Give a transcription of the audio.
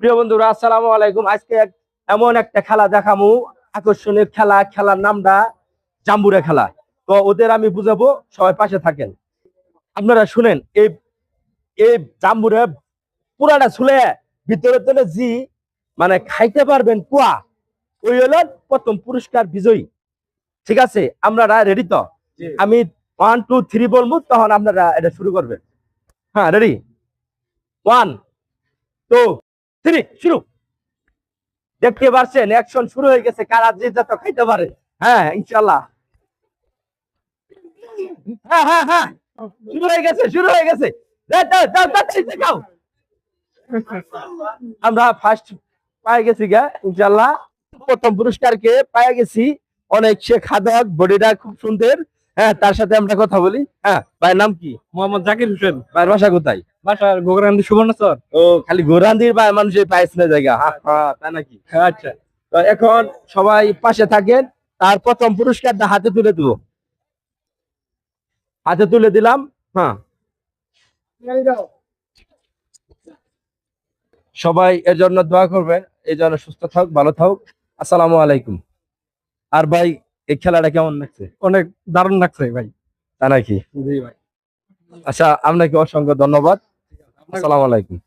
প্রিয় বন্ধুরা আসসালামু আলাইকুম। আজকে এমন একটা খেলা দেখামু। আকর্ষণীয় খেলা খেলার নামটা জাম্বুরা খেলা। তো ওদের আমি বুঝাবো সবাই পাশে থাকেন। আপনারা শুনেন এই এই জাম্বুরে পুরাটা ছুলে ভিতরে তোলে জি মানে খাইতে পারবেন কুয়া। ওই হলো প্রথম পুরস্কার বিজয়ী। ঠিক আছে? আপনারা রেডি তো? আমি ওয়ান টু থ্রি বলব তখন আপনারা এটা শুরু করবেন। হ্যাঁ রেডি ওয়ান টু শুরু। দেখতে পারছেন অ্যাকশন শুরু হয়ে গেছে, কারা যে খাইতে পারে। হ্যাঁ ইনশাল্লাহ হ্যাঁ হ্যাঁ হ্যাঁ। শুরু হয়ে গেছে, শুরু হয়ে গেছে। আমরা ফার্স্ট পাই গেছি গা ইনশাল্লাহ প্রথম পুরস্কারকে পায়ে গেছি অনেক সে খাদক বডিটা খুব সুন্দর। হ্যাঁ তার সাথে আমরা কথা বলি। হ্যাঁ ভাইয়ের নাম কি? মোহাম্মদ জাকির হোসেন। ভাইয়ের বাসা কোথায়? বাসার গোগরান্দি সুবর্ণচর। ও খালি গোরান্দির বা মানুষের পাইছে না জায়গা। হ্যাঁ হ্যাঁ তাই নাকি? আচ্ছা। তো এখন সবাই পাশে থাকেন তার প্রথম পুরস্কারটা হাতে তুলে দেবো। হাতে তুলে দিলাম হ্যাঁ সবাই এর জন্য দোয়া করবেন এই জন্য সুস্থ থাক ভালো থাক। আসসালামু আলাইকুম। আর ভাই এই খেলাটা কেমন লাগছে? অনেক দারুণ লাগছে ভাই। তা নাকি? জি ভাই। আচ্ছা আপনাকে অসংখ্য ধন্যবাদ। আসসালামু আলাইকুম।